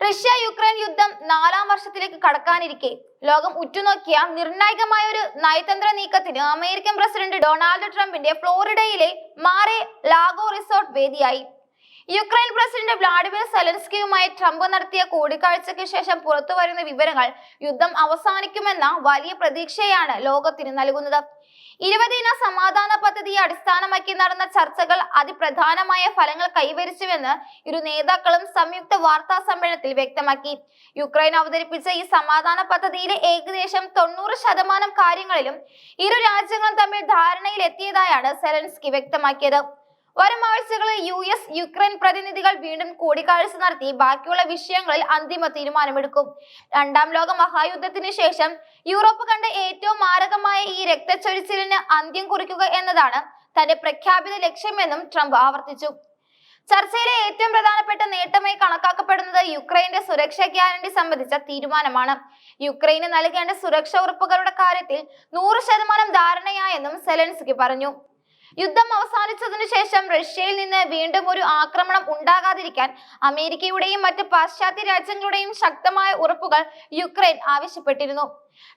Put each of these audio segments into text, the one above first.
Russia Ukraine യുദ്ധം നാലാം വർഷത്തിലേക്ക് കടക്കാനിരിക്കെ. ലോകം ഉറ്റുനോക്കിയ നിർണായകമായ ഒരു നയതന്ത്ര നീക്കത്തിന് അമേരിക്കൻ പ്രസിഡന്റ് ഡൊണാൾഡ് ട്രംപിന്റെ ഫ്ലോറിഡയിലെ മാറെ ലാഗോ റിസോർട്ട് വേദിയായി. യുക്രൈൻ പ്രസിഡന്റ് വ്ളാഡിമിർ സെലൻസ്കിയുമായി ട്രംപ് നടത്തിയ കൂടിക്കാഴ്ചയ്ക്ക് ശേഷം പുറത്തു വരുന്ന വിവരങ്ങൾ യുദ്ധം അവസാനിക്കുമെന്ന വലിയ പ്രതീക്ഷയാണ് ലോകത്തിന് നൽകുന്നത്. ഇരുപതിന സമാധാന പദ്ധതിയെ അടിസ്ഥാനമാക്കി നടന്ന ചർച്ചകൾ അതിപ്രധാനമായ ഫലങ്ങൾ കൈവരിച്ചുവെന്ന് ഇരു നേതാക്കളും സംയുക്ത വാർത്താ സമ്മേളനത്തിൽ വ്യക്തമാക്കി. യുക്രൈൻ അവതരിപ്പിച്ച ഈ സമാധാന പദ്ധതിയിലെ ഏകദേശം തൊണ്ണൂറ് ശതമാനം കാര്യങ്ങളിലും ഇരു രാജ്യങ്ങളും തമ്മിൽ ധാരണയിലെത്തിയതായാണ് സെലൻസ്കി വ്യക്തമാക്കിയത്. വരും ആഴ്ചകളിൽ യു എസ് യുക്രൈൻ പ്രതിനിധികൾ വീണ്ടും കൂടിക്കാഴ്ച നടത്തി. ബാക്കിയുള്ള വിഷയങ്ങളിൽ അന്തിമ തീരുമാനമെടുക്കും. രണ്ടാം ലോക മഹായുദ്ധത്തിന് ശേഷം യൂറോപ്പ് കണ്ട ഏറ്റവും മാരകമായ ഈ രക്തച്ചൊരിച്ചിലിന് അന്ത്യം കുറിക്കുക എന്നതാണ് തന്റെ പ്രഖ്യാപിത ലക്ഷ്യമെന്നും ട്രംപ് ആവർത്തിച്ചു. ചർച്ചയിലെ ഏറ്റവും പ്രധാനപ്പെട്ട നേട്ടമായി കണക്കാക്കപ്പെടുന്നത് യുക്രൈന്റെ സുരക്ഷാ ഗ്യാരണ്ടി സംബന്ധിച്ച തീരുമാനമാണ്. യുക്രൈന് നൽകേണ്ട സുരക്ഷാ ഉറപ്പുകളുടെ കാര്യത്തിൽ നൂറ് ശതമാനം ധാരണയായെന്നും സെലൻസ്കി പറഞ്ഞു. യുദ്ധം അവസാനിച്ചതിനു ശേഷം റഷ്യയിൽ നിന്ന് വീണ്ടും ഒരു ആക്രമണം ഉണ്ടാകാതിരിക്കാൻ അമേരിക്കയുടെയും മറ്റ് പാശ്ചാത്യ രാജ്യങ്ങളുടെയും ശക്തമായ ഉറപ്പുകൾ യുക്രൈൻ ആവശ്യപ്പെട്ടിരുന്നു.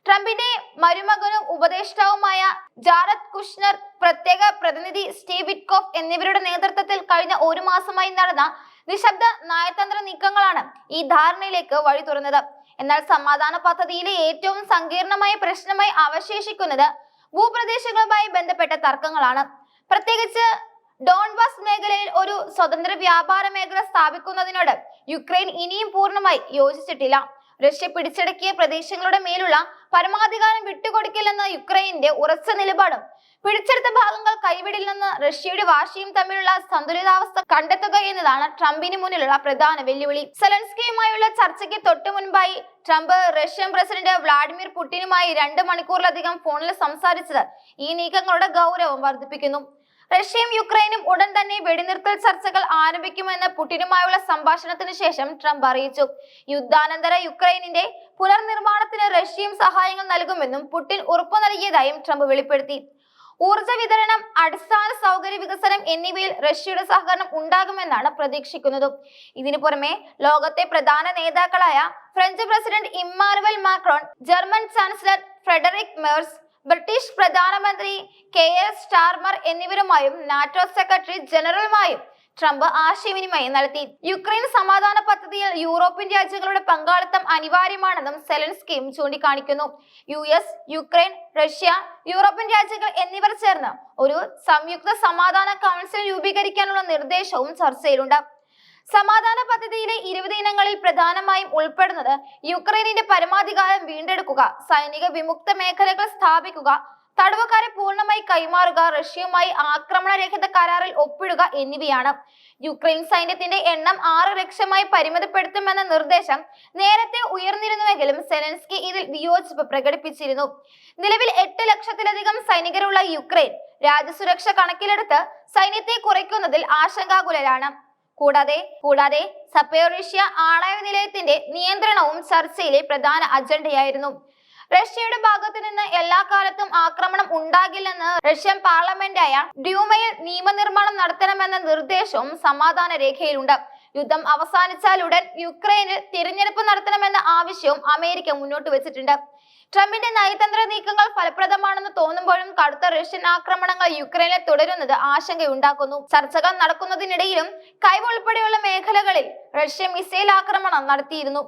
ട്രംപിന്റെ മരുമകനും ഉപദേഷ്ടാവുമായ ജാറത് കുഷ്നർ പ്രത്യേക പ്രതിനിധി സ്റ്റീവ് വിറ്റ്കോഫ് എന്നിവരുടെ നേതൃത്വത്തിൽ കഴിഞ്ഞ ഒരു മാസമായി നടന്ന നിശബ്ദ നയതന്ത്ര നീക്കങ്ങളാണ് ഈ ധാരണയിലേക്ക് വഴി തുറന്നത്. എന്നാൽ സമാധാന പദ്ധതിയിലെ ഏറ്റവും സങ്കീർണമായ പ്രശ്നമായി അവശേഷിക്കുന്നത് ഭൂപ്രദേശങ്ങളുമായി ബന്ധപ്പെട്ട തർക്കങ്ങളാണ്. പ്രത്യേകിച്ച് ഡോൺബാസ് മേഖലയിൽ ഒരു സ്വതന്ത്ര വ്യാപാര മേഖല സ്ഥാപിക്കുന്നതിനോട് യുക്രൈൻ ഇനിയും പൂർണമായി യോജിച്ചിട്ടില്ല. റഷ്യ പിടിച്ചടക്കിയ പ്രദേശങ്ങളുടെ മേലുള്ള പരമാധികാരം വിട്ടുകൊടുക്കില്ലെന്ന യുക്രൈന്റെ ഉറച്ച നിലപാടും പിടിച്ചെടുത്ത ഭാഗങ്ങൾ കൈവിടില്ലെന്ന് റഷ്യയുടെ വാശിയും തമ്മിലുള്ള സന്തുലിതാവസ്ഥ കണ്ടെത്തുക എന്നതാണ് ട്രംപിന് മുന്നിലുള്ള പ്രധാന വെല്ലുവിളി. സെലൻസ്കിയുമായുള്ള ചർച്ചയ്ക്ക് തൊട്ടു മുൻപായി ട്രംപ് റഷ്യൻ പ്രസിഡന്റ് വ്ളാഡിമിർ പുടിനുമായി രണ്ട് മണിക്കൂറിലധികം ഫോണിൽ സംസാരിച്ചത് ഈ നീക്കങ്ങളുടെ ഗൗരവം വർദ്ധിപ്പിക്കുന്നു. റഷ്യയും യുക്രൈനും ഉടൻ തന്നെ വെടിനിർത്തൽ ചർച്ചകൾ ആരംഭിക്കുമെന്ന് പുടിനുമായുള്ള സംഭാഷണത്തിന് ശേഷം ട്രംപ് അറിയിച്ചു. യുദ്ധാനന്തര യുക്രൈനിന്റെ പുനർനിർമ്മാണത്തിന് റഷ്യയും സഹായങ്ങൾ നൽകുമെന്നും പുടിൻ ഉറപ്പു നൽകിയതായും ട്രംപ് വെളിപ്പെടുത്തി. ഊർജ വിതരണം അടിസ്ഥാന സൗകര്യ വികസനം എന്നിവയിൽ റഷ്യയുടെ സഹകരണം ഉണ്ടാകുമെന്നാണ് പ്രതീക്ഷിക്കുന്നത്. ഇതിനു പുറമെ ലോകത്തെ പ്രധാന നേതാക്കളായ French president Emmanuel Macron German chancellor Friedrich Merz British പ്രധാനമന്ത്രി കെ എസ് സ്റ്റാർമർ എന്നിവരുമായും നാറ്റോ സെക്രട്ടറി ജനറലുമായും ട്രംപ് ആശയവിനിമയം നടത്തി. യുക്രൈൻ സമാധാന പദ്ധതിയിൽ യൂറോപ്യൻ രാജ്യങ്ങളുടെ പങ്കാളിത്തം അനിവാര്യമാണെന്നും സെലൻസ്കിയും ചൂണ്ടിക്കാണിക്കുന്നു. U S Ukraine Russia European രാജ്യങ്ങൾ എന്നിവർ ചേർന്ന് ഒരു സംയുക്ത സമാധാന കൗൺസിൽ രൂപീകരിക്കാനുള്ള നിർദ്ദേശവും ചർച്ചയിലുണ്ട്. സമാധാന പദ്ധതിയിലെ ഇരുപത് ഇനങ്ങളിൽ പ്രധാനമായും ഉൾപ്പെടുന്നത് യുക്രൈനിന്റെ പരമാധികാരം വീണ്ടെടുക്കുക സൈനിക വിമുക്ത മേഖലകൾ സ്ഥാപിക്കുക തടവുകാരെ പൂർണമായി കൈമാറുക റഷ്യയുമായി ആക്രമണരഹിത കരാറിൽ ഒപ്പിടുക എന്നിവയാണ്. യുക്രൈൻ സൈന്യത്തിന്റെ എണ്ണം ആറ് ലക്ഷമായി പരിമിതപ്പെടുത്തുമെന്ന നിർദ്ദേശം നേരത്തെ ഉയർന്നിരുന്നുവെങ്കിലും സെലൻസ്കി ഇതിൽ വിയോജിപ്പ് പ്രകടിപ്പിച്ചിരുന്നു. നിലവിൽ എട്ട് ലക്ഷത്തിലധികം സൈനികരുള്ള യുക്രൈൻ രാജ്യസുരക്ഷ കണക്കിലെടുത്ത് സൈന്യത്തെ കുറയ്ക്കുന്നതിൽ ആശങ്കാകുലരാണ്. കൂടാതെ കൂടാതെ സപ്പയോറിഷ്യ ആണവ നിലയത്തിന്റെ നിയന്ത്രണവും ചർച്ചയിലെ പ്രധാന അജണ്ടയായിരുന്നു. റഷ്യയുടെ ഭാഗത്തു നിന്ന് എല്ലാ കാലത്തും ആക്രമണം ഉണ്ടാകില്ലെന്ന് റഷ്യൻ പാർലമെന്റായ ഡ്യൂമയിൽ നിയമനിർമ്മാണം നടത്തണമെന്ന നിർദ്ദേശവും സമാധാന രേഖയിലുണ്ട് യുദ്ധം അവസാനിച്ചാൽ ഉടൻ യുക്രൈനിൽ തിരഞ്ഞെടുപ്പ് നടത്തണമെന്ന ആവശ്യവും അമേരിക്ക മുന്നോട്ട് വെച്ചിട്ടുണ്ട്. ട്രംപിന്റെ നയതന്ത്ര നീക്കങ്ങൾ ഫലപ്രദമാണെന്ന് തോന്നുമ്പോഴും കടുത്ത റഷ്യൻ ആക്രമണങ്ങൾ യുക്രൈനിൽ തുടരുന്നത് ആശങ്കയുണ്ടാക്കുന്നു. ചർച്ചകൾ നടക്കുന്നതിനിടയിലും കൈവ് ഉൾപ്പെടെയുള്ള മേഖലകളിൽ റഷ്യ മിസൈൽ ആക്രമണം നടത്തിയിരുന്നു.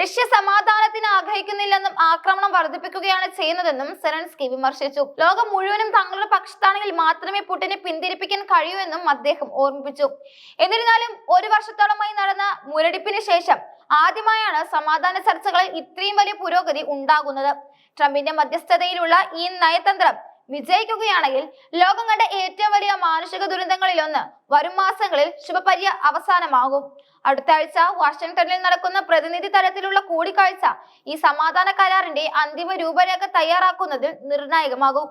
റഷ്യ സമാധാനത്തിന് ആഗ്രഹിക്കുന്നില്ലെന്നും ആക്രമണം വർദ്ധിപ്പിക്കുകയാണ് ചെയ്യുന്നതെന്നും സെലൻസ്കി വിമർശിച്ചു. ലോകം മുഴുവനും തങ്ങളുടെ പക്ഷത്താണെങ്കിൽ മാത്രമേ പുടിനെ പിന്തിരിപ്പിക്കാൻ കഴിയൂ എന്നും അദ്ദേഹം ഓർമ്മിപ്പിച്ചു. എന്നിരുന്നാലും ഒരു വർഷത്തോളമായി നടന്ന മുരടിപ്പിന് ശേഷം ആദ്യമായാണ് സമാധാന ചർച്ചകളിൽ ഇത്രയും വലിയ പുരോഗതി ഉണ്ടാകുന്നത്. ട്രംപിന്റെ മധ്യസ്ഥതയിലുള്ള ഈ നയതന്ത്രം വിജയിക്കുകയാണെങ്കിൽ ലോകം കണ്ട ഏറ്റവും വലിയ മാനുഷിക ദുരന്തങ്ങളിൽ ഒന്ന് വരും മാസങ്ങളിൽ ശുഭപര്യ അവസാനമാകും. അടുത്ത ആഴ്ച വാഷിംഗ്ടണിൽ നടക്കുന്ന പ്രതിനിധി തലത്തിലുള്ള കൂടിക്കാഴ്ച ഈ സമാധാന കരാറിന്റെ അന്തിമ രൂപരേഖ തയ്യാറാക്കുന്നതിൽ നിർണായകമാകും.